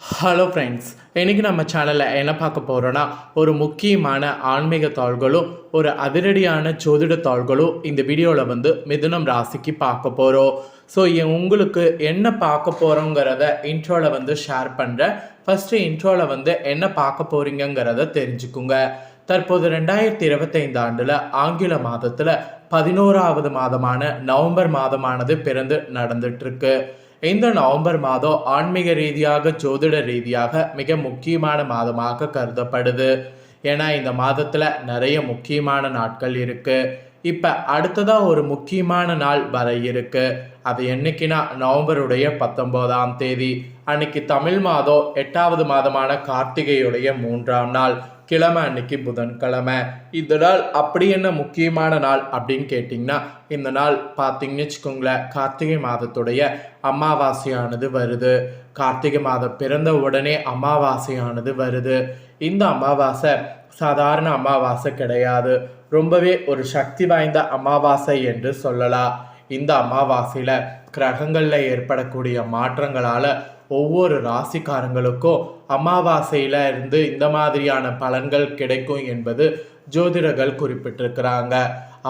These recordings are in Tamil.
ஹலோ ஃப்ரெண்ட்ஸ் இன்றைக்கி நம்ம சேனலில் என்ன பார்க்க போகிறோன்னா ஒரு முக்கியமான ஆன்மீக தாள்களும் ஒரு அதிரடியான ஜோதிட தாள்களும் இந்த வீடியோவில் வந்து மிதுனம் ராசிக்கு பார்க்க போகிறோம் ஸோ உங்களுக்கு என்ன பார்க்க போகிறோங்கிறத இன்ட்ரோவில் வந்து ஷேர் பண்ணுறேன் ஃபஸ்ட்டு இன்ட்ரோவில் வந்து என்ன பார்க்க போகிறீங்கங்கிறத தெரிஞ்சுக்குங்க. தற்போது ரெண்டாயிரத்தி இருபத்தைந்து ஆண்டில் ஆங்கில மாதத்தில் பதினோராவது மாதமான நவம்பர் மாதமானது பிறந்து நடந்துட்டுருக்கு இந்த நவம்பர் மாதம் ஆன்மீக ரீதியாக ஜோதிட ரீதியாக மிக முக்கியமான மாதமாக கருதப்படுது. ஏன்னா இந்த மாதத்தில் நிறைய முக்கியமான நாட்கள் இருக்கு. இப்போ அடுத்ததாக ஒரு முக்கியமான நாள் வர இருக்கு. அது என்னைக்குன்னா நவம்பருடைய பத்தொம்போதாம் தேதி. அன்னைக்கு தமிழ் மாதம் எட்டாவது மாதமான கார்த்திகையுடைய மூன்றாம் நாள். கிழமை அன்னைக்கு புதன்கிழமை. இந்த நாள் அப்படி என்ன முக்கியமான நாள் அப்படின்னு கேட்டிங்கன்னா இந்த நாள் பார்த்தீங்கன்னு வச்சுக்கோங்களேன் கார்த்திகை மாதத்துடைய அமாவாசையானது வருது. கார்த்திகை மாதம் பிறந்த உடனே அமாவாசையானது வருது. இந்த அமாவாசை சாதாரண அமாவாசை கிடையாது. ரொம்பவே ஒரு சக்தி வாய்ந்த அமாவாசை என்று சொல்லலாம். இந்த அமாவாசையில் கிரகங்களில் ஏற்படக்கூடிய மாற்றங்களால் ஒவ்வொரு ராசிக்காரங்களுக்கும் அமாவாசையில் இருந்து இந்த மாதிரியான பலன்கள் கிடைக்கும் என்பது ஜோதிடர்கள் குறிப்பிட்டிருக்கிறாங்க.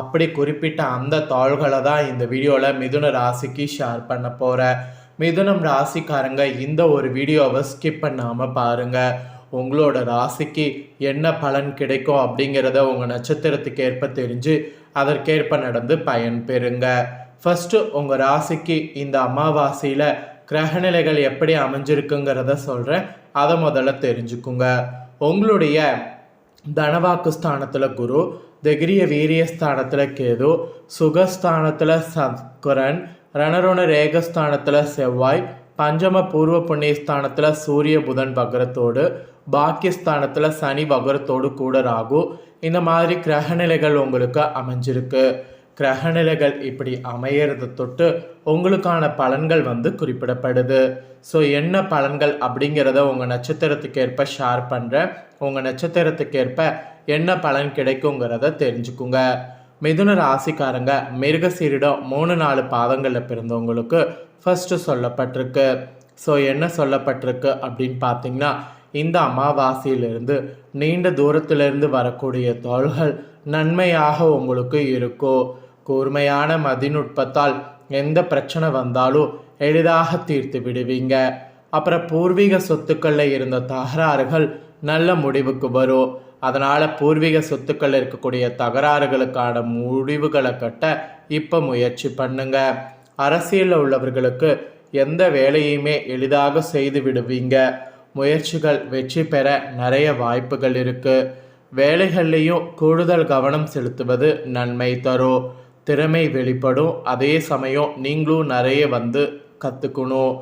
அப்படி குறிப்பிட்ட அந்த தாள்களை தான் இந்த வீடியோவில் மிதுன ராசிக்கு ஷேர் பண்ண போகிறேன் மிதுனம் ராசிக்காரங்க இந்த ஒரு வீடியோவை ஸ்கிப் பண்ணாமல் பாருங்கள் உங்களோட ராசிக்கு என்ன பலன் கிடைக்கும் அப்படிங்கிறத உங்கள் நட்சத்திரத்துக்கு ஏற்ப தெரிஞ்சு அதற்கேற்ப நடந்து பயன் பெறுங்க. ஃபஸ்ட்டு உங்கள் ராசிக்கு இந்த அமாவாசையில் கிரகநிலைகள் எப்படி அமைஞ்சிருக்குங்கிறத சொல்கிறேன் அதை முதல்ல தெரிஞ்சுக்குங்க. உங்களுடைய தனவாக்கு ஸ்தானத்தில் குரு திகிரிய வீரிய ஸ்தானத்தில் கேது சுகஸ்தானத்தில் சக்கரன் ரணருண ரேகஸ்தானத்தில் செவ்வாய் பஞ்சம பூர்வ புண்ணியஸ்தானத்தில் சூரிய புதன் பகரத்தோடு பாக்கியஸ்தானத்தில் சனி பகரத்தோடு கூட ராகு. இந்த மாதிரி கிரகநிலைகள் உங்களுக்கு அமைஞ்சிருக்கு. கிரகநிலைகள் இப்படி அமையறத தொட்டு உங்களுக்கான பலன்கள் வந்து குறிப்பிடப்படுது. ஸோ என்ன பலன்கள் அப்படிங்கிறத உங்கள் நட்சத்திரத்துக்கேற்ப ஷேர் பண்ணுறேன் உங்கள் நட்சத்திரத்துக்கேற்ப என்ன பலன் கிடைக்குங்கிறத தெரிஞ்சுக்குங்க. மிதுன ராசிக்காரங்க மிருகசீரிடம் மூணு நாலு பாதங்களில் பிறந்தவங்களுக்கு ஃபஸ்ட்டு சொல்லப்பட்டிருக்கு. ஸோ என்ன சொல்லப்பட்டிருக்கு அப்படின்னு பார்த்தீங்கன்னா இந்த அமாவாசையிலிருந்து நீண்ட தூரத்திலிருந்து வரக்கூடிய தோள்கள் நன்மையாக உங்களுக்கு இருக்கும். கூர்மையான மதிநுட்பத்தால் எந்த பிரச்சனை வந்தாலும் எளிதாக தீர்த்து விடுவீங்க. அப்புறம் பூர்வீக சொத்துக்களில் இருந்த தகராறுகள் நல்ல முடிவுக்கு வரும். அதனால் பூர்வீக சொத்துக்கள் இருக்கக்கூடிய தகராறுகளுக்கான முடிவுகளை கட்ட இப்போ முயற்சி பண்ணுங்க. அரசியலில் உள்ளவர்களுக்கு எந்த வேலையுமே எளிதாக செய்து விடுவீங்க. முயற்சிகள் வெற்றி பெற நிறைய வாய்ப்புகள் இருக்குது வேலைகள்லேயும் கூடுதல் கவனம் செலுத்துவது நன்மை தரும். திறமை வெளிப்படும். அதே சமயம் நீங்களும் நிறைய வந்து கற்றுக்கணும்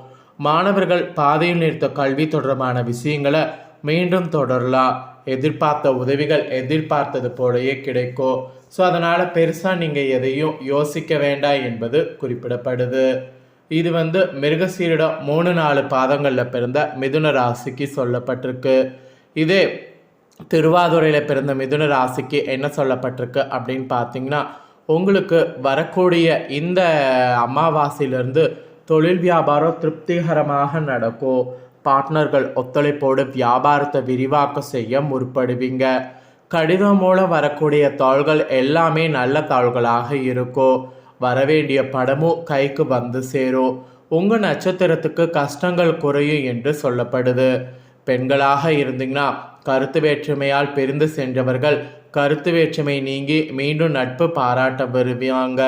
மாணவர்கள் பாதையில் நிறுத்த கல்வி தொடர்பான விஷயங்களை மீண்டும் தொடரலாம். எதிர்பார்த்த உதவிகள் எதிர்பார்த்தது போலயே கிடைக்கும். ஸோ அதனால் பெருசாக நீங்கள் எதையும் யோசிக்க வேண்டாம் என்பது குறிப்பிடப்படுது. இது வந்து மிருகசீரிடம் மூணு நாலு பாதங்களில் பிறந்த மிதுன ராசிக்கு சொல்லப்பட்டிருக்கு. இதே திருவாதுரையில் பிறந்த மிதுன ராசிக்கு என்ன சொல்லப்பட்டிருக்கு அப்படின்னு பார்த்தீங்கன்னா உங்களுக்கு வரக்கூடிய இந்த அமாவாசையிலிருந்து தொழில் வியாபாரம் திருப்திகரமாக நடக்கும். பார்ட்னர்கள் ஒத்துழைப்போடு வியாபாரத்தை விரிவாக்க செய்ய முற்படுவீங்க. கடிதம் மூலம் வரக்கூடிய தாள்கள் எல்லாமே நல்ல தாள்களாக இருக்கும். வரவேண்டிய படமும் கைக்கு வந்து சேரும். உங்கள் நட்சத்திரத்துக்கு கஷ்டங்கள் குறையும் என்று சொல்லப்படுது. பெண்களாக இருந்தீங்கன்னா கருத்து வேற்றுமையால் பிரிந்து சென்றவர்கள் கருத்து வேற்றுமை நீங்கி மீண்டும் நட்பு பாராட்ட வருவாங்க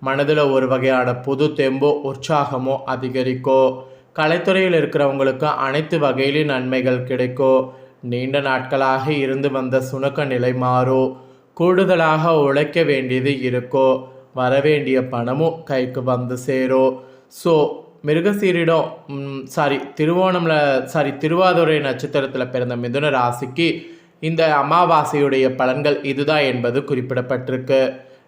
மனதில் ஒரு வகையான புது தெம்போ உற்சாகமோ அதிகரிக்கும் கலைத்துறையில் இருக்கிறவங்களுக்கு அனைத்து வகையிலும் நன்மைகள் கிடைக்கும் நீண்ட நாட்களாக இருந்து வந்த சுணக்க நிலை மாறும் கூடுதலாக உழைக்க வேண்டியது இருக்கோ. வரவேண்டிய பணமும் கைக்கு வந்து சேரும் ஸோ மிருகசீரிடம் சாரி திருவோணம்ல சாரி திருவாதுரை நட்சத்திரத்தில் பிறந்த மிதுன ராசிக்கு இந்த அமாவாசையுடைய பலன்கள் இதுதான் என்பது குறிப்பிடப்பட்டிருக்கு.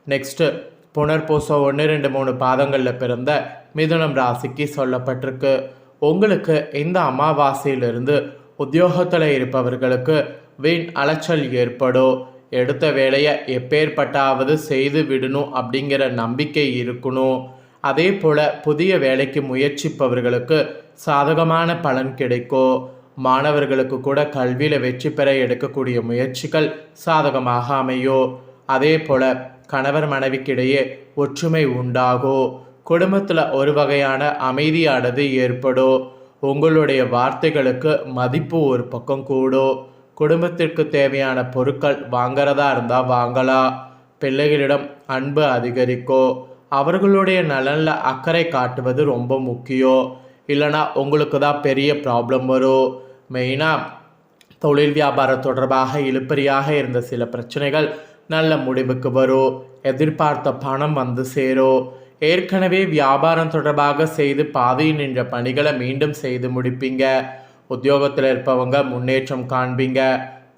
நெக்ஸ்ட்டு புனர்பூசம் ஒன்று ரெண்டு மூணு பாதங்களில் பிறந்த மிதுனம் ராசிக்கு சொல்லப்பட்டிருக்கு. உங்களுக்கு இந்த அமாவாசையிலிருந்து உத்தியோகத்தில் இருப்பவர்களுக்கு வீண் அலைச்சல் ஏற்படும். எடுத்த வேலையை எப்பேற்பட்டாவது செய்து விடணும் அப்படிங்கிற நம்பிக்கை இருக்கணும். அதே போல் புதிய வேலைக்கு முயற்சிப்பவர்களுக்கு சாதகமான பலன் கிடைக்கும். மாணவர்களுக்கு கூட கல்வியில் வெற்றி பெற எடுக்கக்கூடிய முயற்சிகள் சாதகமாக அமையோ? அதே போல் கணவர் மனைவிக்கிடையே ஒற்றுமை உண்டாகும் குடும்பத்தில் ஒரு வகையான அமைதியானது ஏற்படும் உங்களுடைய வார்த்தைகளுக்கு மதிப்பு ஒரு பக்கம் கூடும் குடும்பத்திற்கு தேவையான பொருட்கள் வாங்கிறதா இருந்தால் வாங்கலாம் பிள்ளைகளிடம் அன்பு அதிகரிக்கும் அவர்களுடைய நலனில் அக்கறை காட்டுவது ரொம்ப முக்கியம் இல்லைனா உங்களுக்கு தான் பெரிய ப்ராப்ளம் வரும். மெயினாக தொழில் வியாபாரம் தொடர்பாக இழுப்பறியாக இருந்த சில பிரச்சனைகள் நல்ல முடிவுக்கு வரும். எதிர்பார்த்த பணம் வந்து சேரும். ஏற்கனவே வியாபாரம் தொடர்பாக செய்து பாதையில் நின்ற பணிகளை மீண்டும் செய்து முடிப்பீங்க. உத்தியோகத்தில் இருப்பவங்க முன்னேற்றம் காண்பீங்க.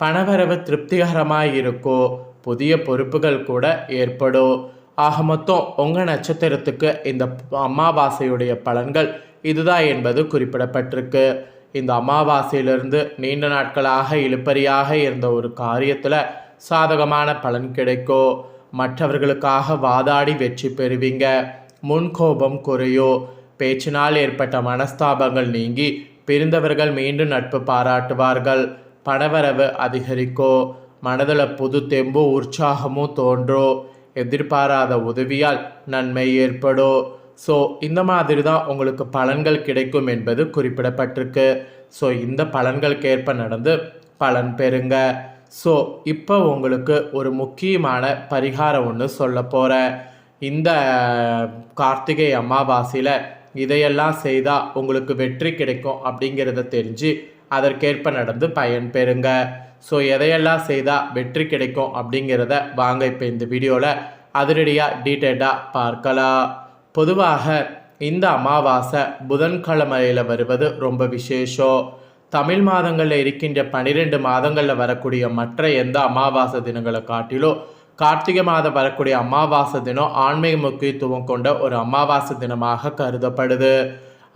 பணவரவு திருப்திகரமாக இருக்கும். புதிய பொறுப்புகள் கூட ஏற்படும். ஆக மொத்தம் உங்கள் நட்சத்திரத்துக்கு இந்த அமாவாசையுடைய பலன்கள் இதுதான் என்பது குறிப்பிடப்பட்டிருக்கு. இந்த அமாவாசையிலிருந்து நீண்ட நாட்களாக இழுப்பறியாக இருந்த ஒரு காரியத்தில் சாதகமான பலன் கிடைக்கும் மற்றவர்களுக்காக வாதாடி வெற்றி பெறுவீங்க. முன்கோபம் குறையோ? பேச்சினால் ஏற்பட்ட மனஸ்தாபங்கள் நீங்கி பிரிந்தவர்கள் மீண்டும் நட்பு பாராட்டுவார்கள். பணவரவு அதிகரிக்கோ? மனதில் புது தெம்போ உற்சாகமும் தோன்றோ? எதிர்பாராத உதவியால் நன்மை ஏற்படும் ஸோ இந்த மாதிரி தான் உங்களுக்கு பலன்கள் கிடைக்கும் என்பது குறிப்பிடப்பட்டிருக்கு. ஸோ இந்த பலன்களுக்கேற்ப நடந்து பலன் பெறுங்க. ஸோ இப்போ உங்களுக்கு ஒரு முக்கியமான பரிகாரம் ஒன்று சொல்ல போகிறேன் இந்த கார்த்திகை அமாவாசையில் இதையெல்லாம் செய்தால் உங்களுக்கு வெற்றி கிடைக்கும் அப்படிங்கிறத தெரிஞ்சு அதற்கேற்ப நடந்து பயன் பெறுங்க. ஸோ எதையெல்லாம் செய்தால் வெற்றி கிடைக்கும் அப்படிங்கிறத வாங்க இப்போ இந்த வீடியோவில் அதிரடியாக டீட்டெயிலாக பார்க்கலாம். பொதுவாக இந்த அமாவாசை புதன்கிழமையில் வருவது ரொம்ப விசேஷம். தமிழ் மாதங்களில் இருக்கின்ற பன்னிரெண்டு மாதங்களில் வரக்கூடிய மற்ற எந்த அமாவாசை தினங்களை காட்டிலும் கார்த்திகை மாதம் வரக்கூடிய அமாவாசை தினம் ஆன்மீக முக்கியத்துவம் கொண்ட ஒரு அமாவாசை தினமாக கருதப்படுது.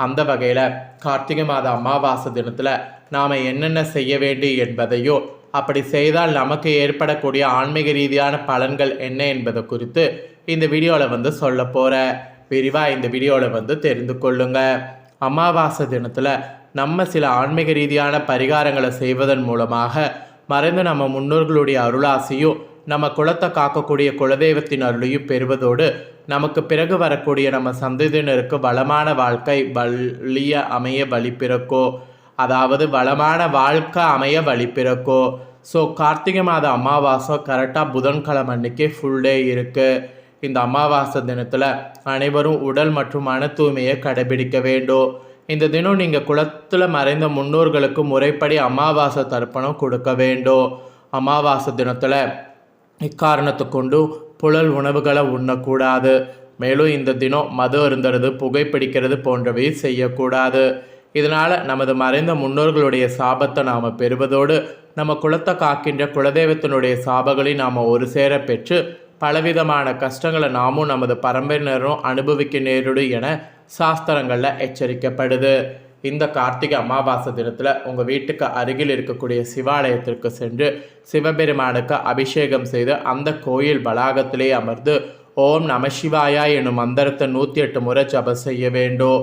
அந்த வகையில் கார்த்திகை மாத அமாவாசை தினத்தில் நாம் என்னென்ன செய்ய வேண்டி என்பதையோ அப்படி செய்தால் நமக்கு ஏற்படக்கூடிய ஆன்மீக ரீதியான பலன்கள் என்ன என்பதை குறித்து இந்த வீடியோவில் வந்து சொல்ல போகிறேன் விரிவாக இந்த வீடியோவில் வந்து தெரிந்து கொள்ளுங்க. அமாவாசை தினத்தில் நம்ம சில ஆன்மீக ரீதியான பரிகாரங்களை செய்வதன் மூலமாக மறைந்து நம்ம முன்னோர்களுடைய அருளாசியும் நம்ம குலத்தை காக்கக்கூடிய குலதெய்வத்தின் அருளையும் பெறுவதோடு நமக்கு பிறகு வரக்கூடிய நம்ம சந்ததியினருக்கு வளமான வாழ்க்கை வழிய அமைய வழி பிறக்கோ. அதாவது வளமான வாழ்க்கை அமைய வழி பிறக்கோ. ஸோ கார்த்திகை மாத அமாவாசை கரெக்டாக புதன்கிழமை அன்னைக்கு ஃபுல் டே இருக்குது இந்த அமாவாசை தினத்தில் அனைவரும் உடல் மற்றும் மன தூய்மையை கடைபிடிக்க வேண்டும். இந்த தினம் நீங்கள் குளத்தில் மறைந்த முன்னோர்களுக்கு முறைப்படி அமாவாசை தர்ப்பணம் கொடுக்க வேண்டும். அமாவாசை தினத்தில் இக்காரணத்தை கொண்டு புழல் உணவுகளை உண்ணக்கூடாது. மேலும் இந்த தினம் மது அருந்துறது புகைப்பிடிக்கிறது போன்றவை செய்யக்கூடாது. இதனால் நமது மறைந்த முன்னோர்களுடைய சாபத்தை நாம் பெறுவதோடு நம்ம குலத்தை காக்கின்ற குலதெய்வத்தினுடைய சாபங்களை நாம் ஒரு சேர பெற்று பலவிதமான கஷ்டங்களை நாமும் நமது பரம்பரையினரும் அனுபவிக்க நேரிடும் என சாஸ்திரங்களில் எச்சரிக்கப்படுது. இந்த கார்த்திகை அமாவாசை தினத்தில் உங்கள் வீட்டுக்கு அருகில் இருக்கக்கூடிய சிவாலயத்திற்கு சென்று சிவபெருமானுக்கு அபிஷேகம் செய்து அந்த கோயில் வளாகத்திலே அமர்ந்து ஓம் நம சிவாயா எனும் மந்திரத்தை நூற்றி எட்டு முறை ஜப செய்ய வேண்டும்.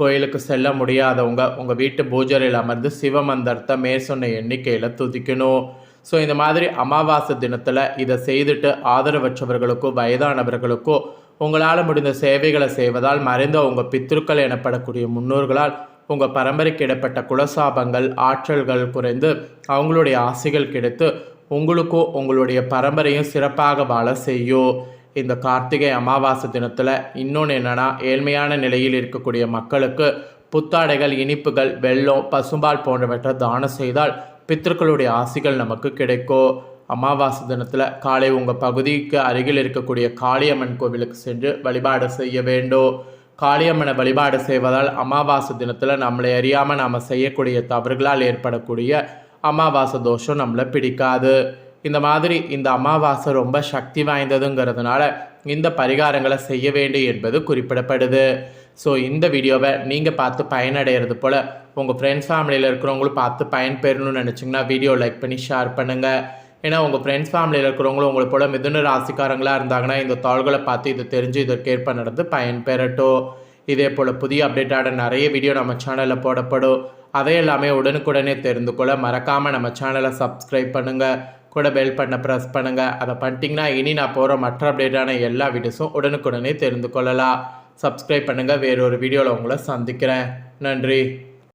கோயிலுக்கு செல்ல முடியாதவங்க உங்கள் வீட்டு பூஜரையில் அமர்ந்து சிவ மந்திரத்தை மேற்சொன்ன எண்ணிக்கையில் துதிக்கணும். ஸோ இந்த மாதிரி அமாவாசை தினத்தில் இதை செய்துட்டு ஆதரவற்றவர்களுக்கோ வயதானவர்களுக்கோ உங்களால் முடிந்த சேவைகளை செய்வதால் மறைந்த உங்கள் பித்திருக்கள் எனப்படக்கூடிய முன்னோர்களால் உங்கள் பரம்பரைக்கு இடப்பட்ட குலசாபங்கள் ஆற்றல்கள் குறைந்து அவங்களுடைய ஆசைகள் கிடைத்து உங்களுக்கும் உங்களுடைய பரம்பரையும் சிறப்பாக வாழ செய்யும் இந்த கார்த்திகை அமாவாசை தினத்தில் இன்னொன்று என்னென்னா ஏழ்மையான நிலையில் இருக்கக்கூடிய மக்களுக்கு புத்தாடைகள் இனிப்புகள் வெள்ளம் பசும்பால் போன்றவற்றை தானம் செய்தால் பித்தர்களுடைய ஆசிகள் நமக்கு கிடைக்கும் அமாவாசை தினத்தில் காலை உங்கள் பகுதிக்கு அருகில் இருக்கக்கூடிய காளியம்மன் கோவிலுக்கு சென்று வழிபாடு செய்ய வேண்டும் காளியம்மனை வழிபாடு செய்வதால் அமாவாசை தினத்தில் நம்மளை அறியாமல் நாம் செய்யக்கூடிய தவறுகளால் ஏற்படக்கூடிய அமாவாசை தோஷம் நம்மளை பிடிக்காது. இந்த மாதிரி இந்த அமாவாசை ரொம்ப சக்தி வாய்ந்ததுங்கிறதுனால இந்த பரிகாரங்களை செய்ய வேண்டும் என்பது குறிப்பிடப்படுது. ஸோ இந்த வீடியோவை நீங்கள் பார்த்து பயனடைகிறது போல் உங்கள் ஃப்ரெண்ட்ஸ் ஃபேமிலியில் இருக்கிறவங்களும் பார்த்து பயன்பெறணும்னு நினச்சிங்கன்னா வீடியோ லைக் பண்ணி ஷேர் பண்ணுங்கள் ஏன்னா உங்கள் ஃப்ரெண்ட்ஸ் ஃபேமிலியில் இருக்கிறவங்களும் உங்களை போல் மிதுன ராசிக்காரங்களாக இருந்தாங்கன்னா இந்த தாள்களை பார்த்து இதை தெரிஞ்சு இதற்கேற்ப நடந்து பயன் பெறட்டும் இதே போல் புதிய அப்டேட்டான நிறைய வீடியோ நம்ம சேனலில் போடப்படும். அதை எல்லாமே உடனுக்குடனே தெரிந்து கொள்ள மறக்காமல் நம்ம சேனலை சப்ஸ்கிரைப் பண்ணுங்கள் கூட பெல் பண்ண ப்ரெஸ் பண்ணுங்கள் அதை பண்ணிட்டிங்கன்னா இனி நான் போகிற மற்ற அப்டேட்டான எல்லா வீடியோஸும் உடனுக்குடனே தெரிந்து கொள்ளலாம். சப்ஸ்கிரைப் பண்ணுங்கள் வேறொரு வீடியோவில் உங்களை சந்திக்கிறேன். நன்றி.